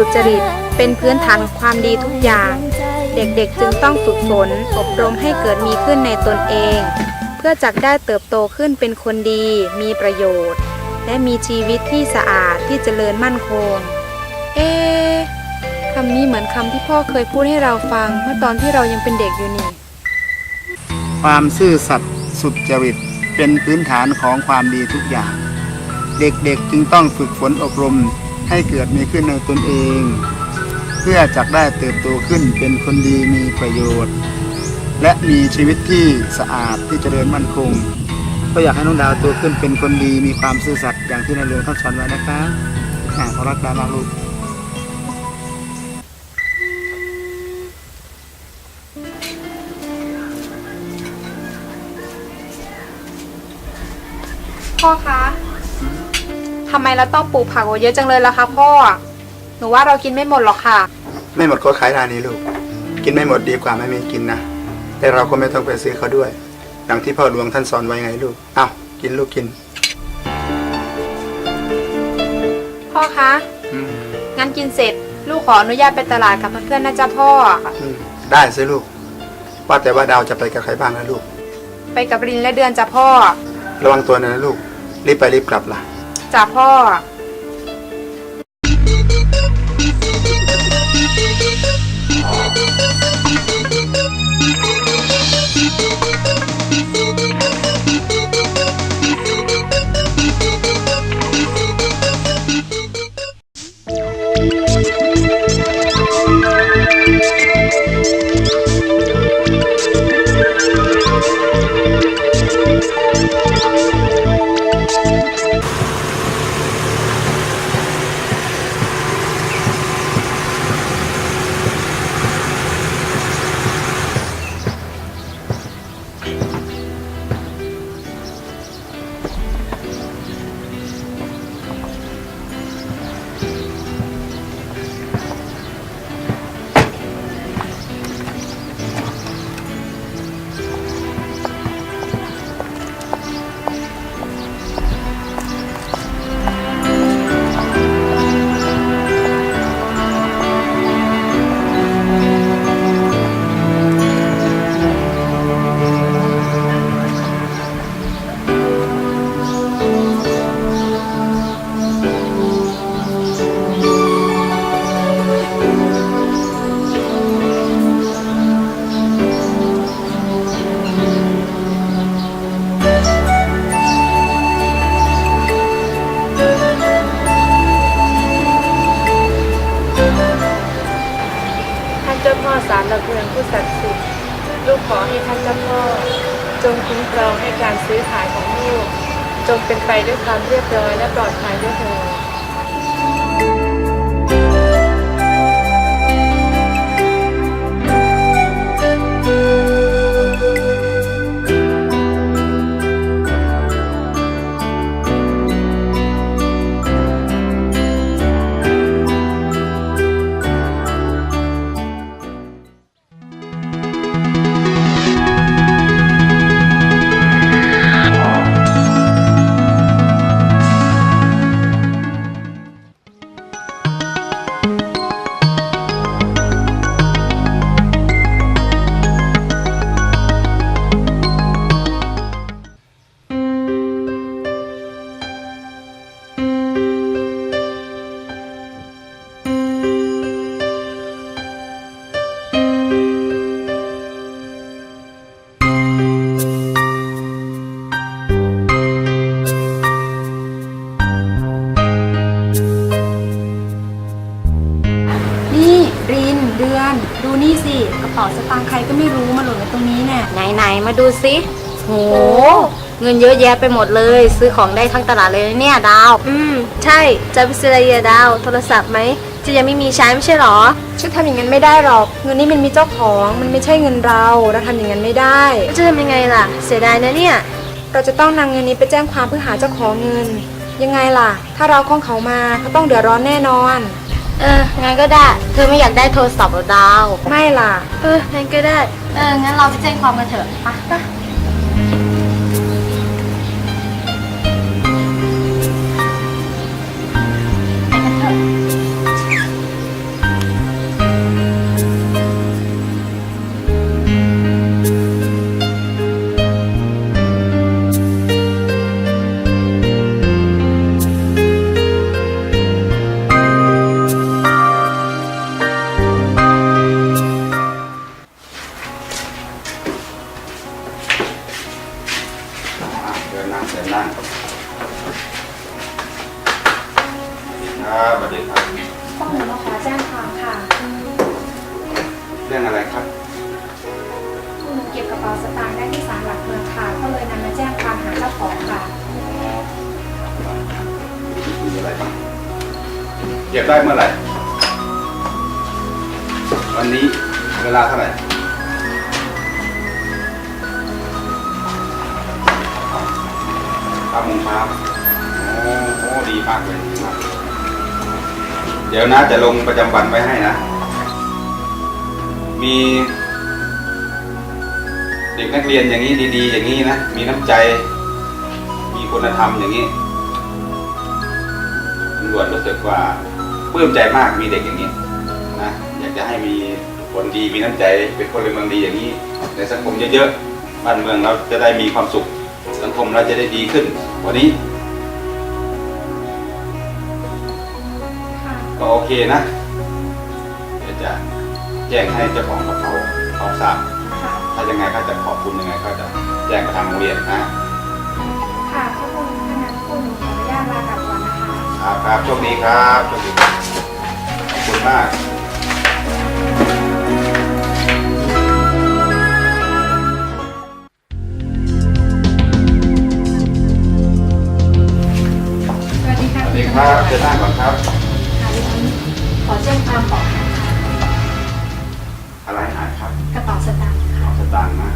สุจริต เป็นพื้นฐานของความดีทุกอย่าง เด็กๆจึงต้องฝึกฝน อบรมให้เกิดมีขึ้นในตนเอง เพื่อจักได้เติบโตขึ้นเป็นคนดี มีประโยชน์ และมีชีวิตที่สะอาดที่เจริญมั่นคง เอ๊คำนี้เหมือนคำที่พ่อเคยพูดให้เราฟัง เมื่อตอนที่เรายังเป็นเด็กอยู่นี่ ความซื่อสัตย์สุจริตเป็นพื้นฐานของความดีทุกอย่าง เด็กๆจึงต้องฝึกฝนอบรม ให้เกิดมีขึ้นในตนเอง เพื่อจักได้เติบโตขึ้นเป็นคนดีมีประโยชน์ และมีชีวิตที่สะอาดที่เจริญมั่นคง ก็อยากให้น้องดาวโตขึ้นเป็นคนดีมีความซื่อสัตย์อย่างที่ในหลวงท่านสอนไว้นะครับอ่าขอรักดาวมากลูกพ่อคะ ทำไมเราต้องปลูกผักไว้เยอะจังเลยล่ะคะพ่อ หนูว่าเรากินไม่หมดหรอกค่ะ ไม่หมดก็ขายร้านนี้ลูก กินไม่หมดดีกว่าไม่มีกินนะ แต่เราก็ไม่ต้องไปซื้อเขาด้วยอย่างที่พ่อหลวงท่านสอนไว้ไงลูก เอากินลูกกิน พ่อคะอืมงั้นกินเสร็จ ลูกขออนุญาตไปตลาดกับเพื่อนๆนะจ๊ะพ่ออืมได้สิลูก ว่าแต่ว่าดาวจะไปกับใครบ้างนะลูก ไปกับรินและเดือนจ้ะพ่อ ระวังตัวนะลูก รีบไปรีบกลับล่ะ จากพ่อ เจ้าพ่อสารหลักเมืองผู้ศักดิ์สิทธิ์ลูกขอให้ท่านเจ้าพ่อ จงคุ้มครองให้การซื้อขายของลูก จงเป็นไปด้วยความเรียบร้อยและปลอดภัยด้วยเถิด กระเป๋าสตางค์ใครก็ไม่รู้มาหล่นไว้ตรงนี้แน่ไหนไหนๆมาดูสิโห เงินเยอะแยะไปหมดเลย ซื้อของได้ทั้งตลาดเลยนะเนี่ยดาว อืม ใช่ จะไปซื้ออะไรอะดาว โทรศัพท์ไหมจะยังไม่มีใช้ไม่ใช่หรอ ฉันทำอย่างนั้นไม่ได้หรอก เงินนี้มันมีเจ้าของ มันไม่ใช่เงินเรา เราทำอย่างนั้นไม่ได้ แล้วจะทำยังไงล่ะ เสียดายนะเนี่ย เราจะต้องนำเงินนี้ไปแจ้งความเพื่อหาเจ้าของเงิน ยังไงล่ะ ถ้าเราของเขามาเขาต้องเดือดร้อนแน่นอน เออ งั้นก็ได้ เธอไม่อยากได้โทรศัพท์เหรอดาว ไม่ล่ะ เออ งั้นก็ได้ เออ งั้นเราไปแจ้งความกันเถอะไปไโมงเช้าโอ้โหดีมากเลยดีมากเดี๋ยวนะจะลงประจำวันไว้ให้นะ มี เด็กนักเรียนอย่างนี้ดี ๆ อย่างนี้นะ มีน้ำใจ มีคุณธรรมอย่างนี้ตำรวจรู้สึกว่าปลื้มใจมากมีเด็กอย่างนี้นะอยากจะให้มีคนดีมีน้ำใจเป็นคนเมืองดีอย่างนี้ ในสังคมเยอะๆบ้านเมืองเราจะได้มีความสุข คมเราจะได้ดีขึ้น วันนี้ ก็โอเคนะเดี๋ยวจะแจ้งให้เจ้าของกระเป๋าเขาทราบถ้ายังไงก็จะขอบคุณยังไงก็จะแจ้งกับทางโรงเรียนนะค่ะข้อมูลขนาดคุณหนูขออนุญาตลากลับก่อนนะคะ ครับครับโชคดีครับโชคดีครับขอบคุณมาก ค่ะสวัสดีครับเชิญนั่งก่อนครับ ค่ะดิฉันขอแจ้งความขอหาอะไรหายครับกระเป๋าสตางค์ขอสตางค์นะ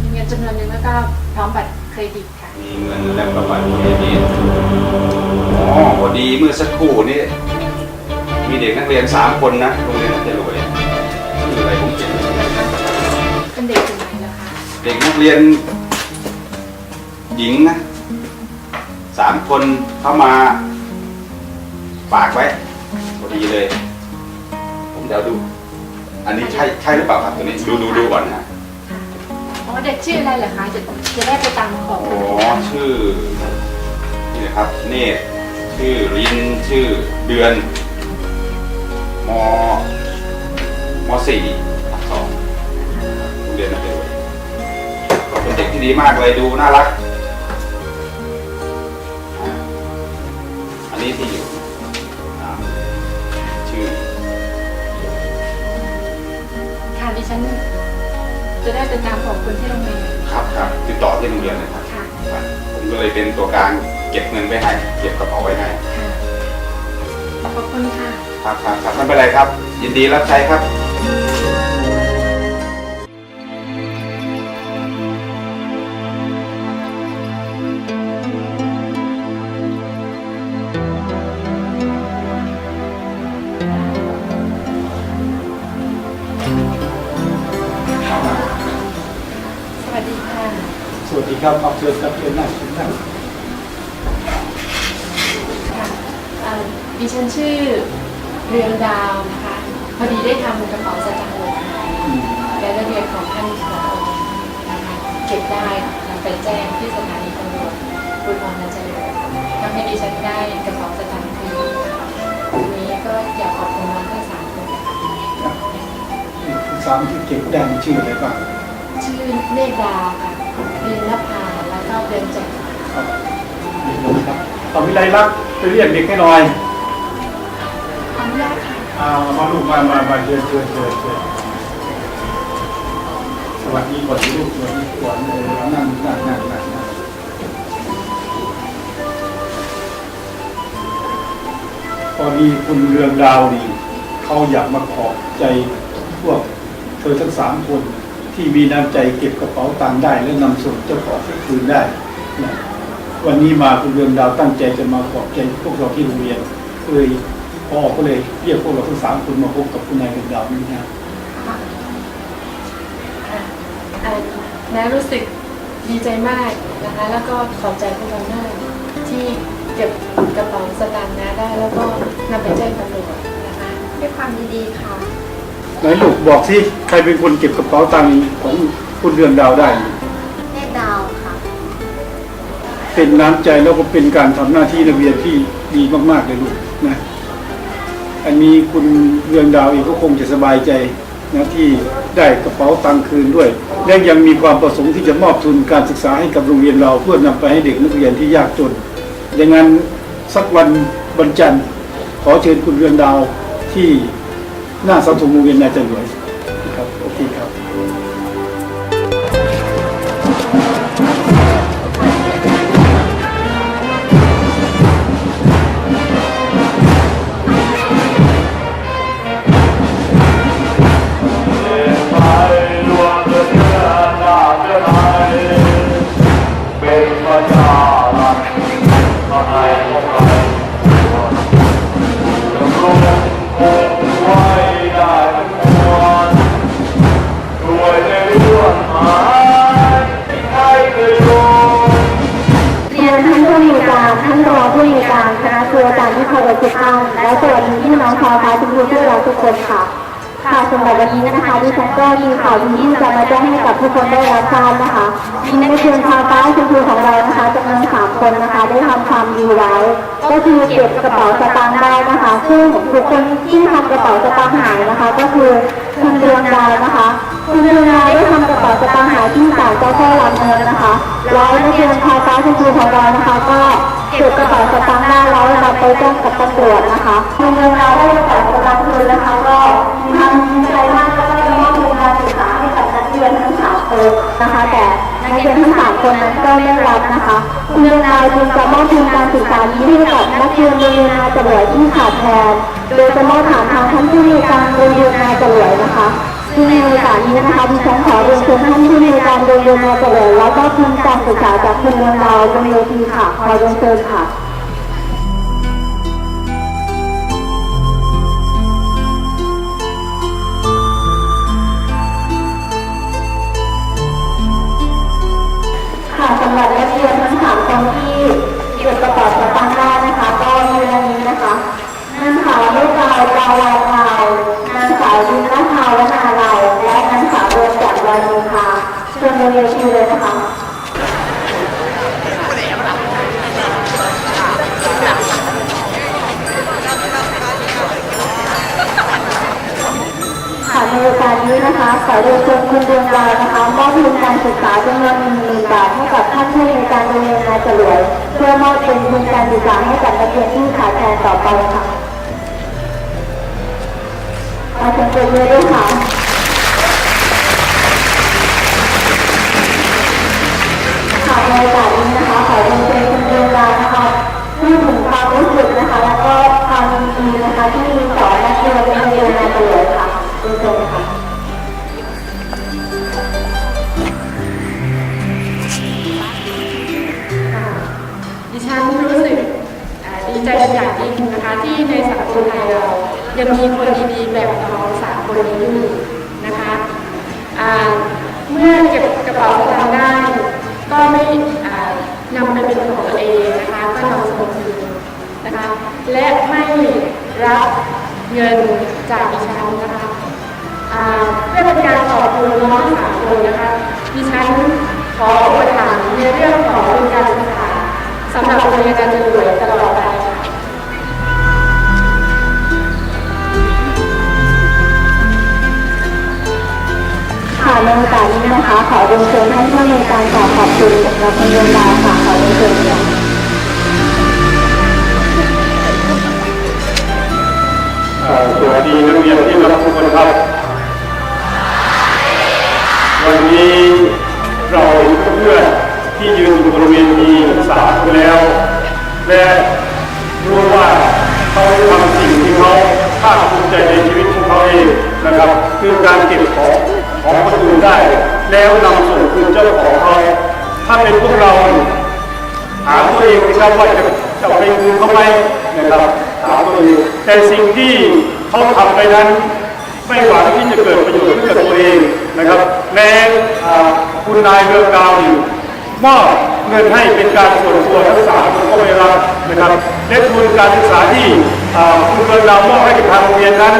มีเงินจำนวนหนึ่งแล้วก็พร้อมบัตรเครดิตค่ะ มีเงินและประวัติเครดิตอ๋อพอดีเมื่อสักครู่นี้ มีเด็กนักเรียนสามคนนะโรงเรียนน่าจะรวยชื่ออะไรผมเขียนไม่ได้เป็นเด็กกลุ่มไหนเหรอคะเด็กนักเรียน หญิงนะ สามคนเข้ามาฝากไว้พอดีเลย ผมเดี๋ยวดู อันนี้ใช่ใช่หรือเปล่าครับตัวนี้ดูดูดูก่อนนะอ๋อเด็กชื่ออะไรเหรอคะจะจะได้ไปตามขอบอ๋อชื่อนี่นะครับเนตรชื่อลินชื่อเดือนมมสี่ทับสองโรงเรียนนักเรียนก็เป็นเด็กที่ดีมากเลยดูน่ารัก นนี้ที่อยู่อ่าชื่อ ค่ะดิฉันจะได้ไปตามขอบคุณที่โรงเรียนครับครับติดต่อที่โรงเรียนเลยครับ ค่ะครับผมก็เลยเป็นตัวกลางเก็บเงินไว้ให้ เก็บกระเป๋าไว้ให้ ค่ะ ขอบคุณค่ะ ครับครับครับไม่เป็นไรครับ ยินดีรับใช้ครับ สวัสดีครับเอาเชิญครับเชิญนั่งเชิญนั่งค่ะเอ่อดิฉันชื่อเรืองดาวนะคะ พอดีได้ทำกระเป๋าสตางค์หล่นและนักเรียนของท่านผอนะคะเก็บได้นำไปแจ้งที่สถานีตำรวจภูธรนาเจริญทำให้ดิฉันได้กระเป๋าสตางค์คืนนะคะวันนี้ก็อยากขอบคุณน้องทั้งสามคนนะคะสามที่เก็บได้มีชื่ออะไรบ้างชื่อเนตรดาวค่ะ เรียนรพาแล้วก็เรียนแจ่มครับนี่นะครับต่อวิไลรักษ์ไปเรียกเด็กให้หน่อยขออนุญาตค่ะอ่ามาลูกมามามาเชิญเชิญเชิญเชิญสวัสดีก่อนลูกสวัสดีก่อนเลยนั่งนั่งนั่งนั่งนั่งพอดีคุณเรืองดาวดี เขาอยากมาขอบใจพวกเธอทั้งสามคน ที่ที่มีน้ำใจเก็บกระเป๋าตังค์ได้และนำส่งเจ้าของให้คืนได้นะวันนี้มาคุณเรืองดาวตั้งใจจะมาขอบใจพวกเราที่โรงเรียนเลยพอก็เลยเรียกพวกเราทั้งสามคนมาพบกับคุณนายเรืองดาวนี่นะน้ารู้สึกดีใจมากนะคะ แล้วก็ขอบใจพวกเรามากที่เก็บกระเป๋าสตางค์น้าได้ แล้วก็นำไปแจ้งตำรวจนะคะด้วยความยินดีค่ะ ไหนลูกบอกสิใครเป็นคนเก็บกระเป๋าตังค์ของคุณเรืองดาวได้ แม่ดาวค่ะ เป็นน้ำใจแล้วก็เป็นการทำหน้าที่นักเรียนที่ดีมากๆเลยลูกนะอันนี้คุณเรืองดาวเองก็คงจะสบายใจนะที่ได้กระเป๋าตังค์คืนด้วย และยังมีความประสงค์ที่จะมอบทุนการศึกษาให้กับโรงเรียนเราเพื่อนำไปให้เด็กนักเรียนที่ยากจนดังนั้นสักวันวันจันทร์ขอเชิญคุณเรืองดาวที่ หน้าเสาธงโรงเรียนนายจันหลวย ได้รับทราบนะคะมีนักเรียนชาวฟ้าคุณครูของเรานะคะจำนวนสามคนนะคะได้ทำความดีไว้ ก็คือเก็บกระเป๋าสตางค์ได้นะคะ ซึ่งบุคคลที่ทำกระเป๋าสตางค์หายนะคะ ก็คือคุณเรืองดาวนะคะคุณเรืองดาวได้ทำกระเป๋าสตางค์หายที่ศาลเจ้าพ่อลำเนินนะคะแล้วนักเรียนชาวฟ้าคุณครูของเรานะคะ ก็เก็บกระเป๋าสตางค์ได้แล้วนำไปแจ้งกับตำรวจนะคะคุณเรืองดาวได้กระเป๋าสตางค์คืนนะคะก็ทำใจมากแล้วก็มอบทุนการศึกษาให้กับนักเรียนทั้ง สามคนะคะ แต่นักเรียนทั้งสามคนนั้นก็ไม่รับนะคะคุณเรืองดาวจึงจะมอบทุนการศึกษานี้ให้กับนักเรียนโรงเรียนนาจรวยที่ขาดแคลนโดยจะมอบผ่านทางท่านผู้มีการโรงเรียนนาจรวยนะคะซึ่งในโอกาสนี้นะคะดิฉันขอเรียนเชิญท่านผู้มีการโรงเรียนนาจรวยแล้วก็ทุนการศึกษาจากคุณเรืองดาวบนทีค่ะขอเรียนเชิญค่ะาวดาวลาวลาวนางสาวดินละทาวนาลาและนางสาวเรือนจากวานีค่ะเชิญเรียนชื่อเลยนะคะค่ะในโอกาสนี้นะคะขอเรียนเชิญคุณดวงดาวนะคะมอบทุนการศึกษาจำนวนหนึ่งหมื่นบาทให้กับท่านผู้ในการโรงเรียนนายจรวยเพื่อมอบเป็นทุนการศึกษาให้กับนักเรียนที่ขาดแคลนต่อไปค่ะ ขอเชิญตัวเรือด้วยค่ะค่ะในโอกาสนี้นะคะขอเรียนเชิญคุณดวงดาวนะคะพูดถึงความรู้สึกนะคะ แล้วก็ความยินดีนะคะที่มี นะคะที่ในสังคมไทยเรายังมีคนดีๆแบบน้องสามคนนี้อยู่นะคะเมื่อเก็บกระเป๋าสตางค์ได้ ก็ไม่นำไปเป็นของตัวเองนะคะก็นำส่งคืนนะคะและไม่รับเงินจากดิฉันนะคะเพื่อเป็นการขอบคุณน้องสามคนนะคะดิฉันขออุปถัมภ์ในเรื่องของการศึกษาสำหรับโรงเรียนการจะรวยตลอดไป ค่ะในโอกาสนี้นะคะ ขอเรียนเชิญท่านผู้ในการกล่าวขอบคุณสำหรับคุณดวงดาวค่ะขอเรียนเชิญค่ะสวัสดีนักเรียนที่รักทุกคนครับ วันนี้เราเพื่อนที่ยืนอยู่บริเวณนี้สามคนแล้ว และรู้ว่าเขาทำสิ่งที่เขาภาคภูมิใจในชีวิตของเขาเองนะครับ คือการเก็บของ ของคนอื่นได้ แล้วนำส่งคืนเจ้าของเขาถ้าเป็นพวกเราถามตัวเองนะครับว่าจะจะเอาไปคืนเขาไหมนะครับถามตัวเองแต่สิ่งที่เขาทำไปนั้น ไม่หวังที่จะเกิดประโยชน์ขึ้นกับตัวเองนะครับแม้คุณนายเรืองดาวนี่มอบเงินให้เป็นการส่วนตัวทั้งสามคนก็ไม่รับนะครับและทุนการศึกษาที่คุณเรืองดาวมอบให้กับทางโรงเรียนนั้น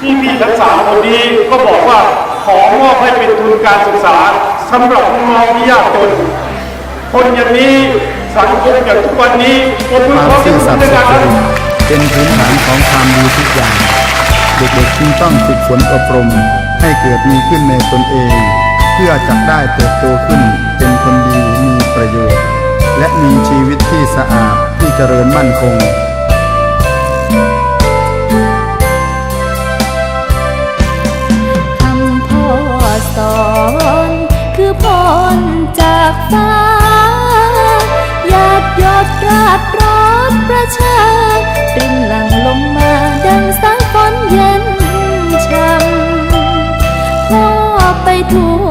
ที่พี่ทั้งสามคนนี้ก็บอกว่า ขอมอบให้เป็นทุนการศึกษาสำหรับน้องที่ยากจน คนอย่างนี้สังคมอย่างทุกวันนี้ผมเพิ่งความเขาซื่อสัตย์สุจริตเป็นพื้นฐานของความดีทุกอย่าง เด็กๆจึงต้องฝึกฝนอบรม ให้เกิดมีขึ้นในตนเอง เพื่อจะได้เติบโตขึ้นเป็นคนดีมีประโยชน์ และมีชีวิตที่สะอาดที่เจริญมั่นคง จากฟ้าหยาดหยดราดรอบประชาริมหลังลงมาดังสายฝนเย็นช่ำพ่อไปทั่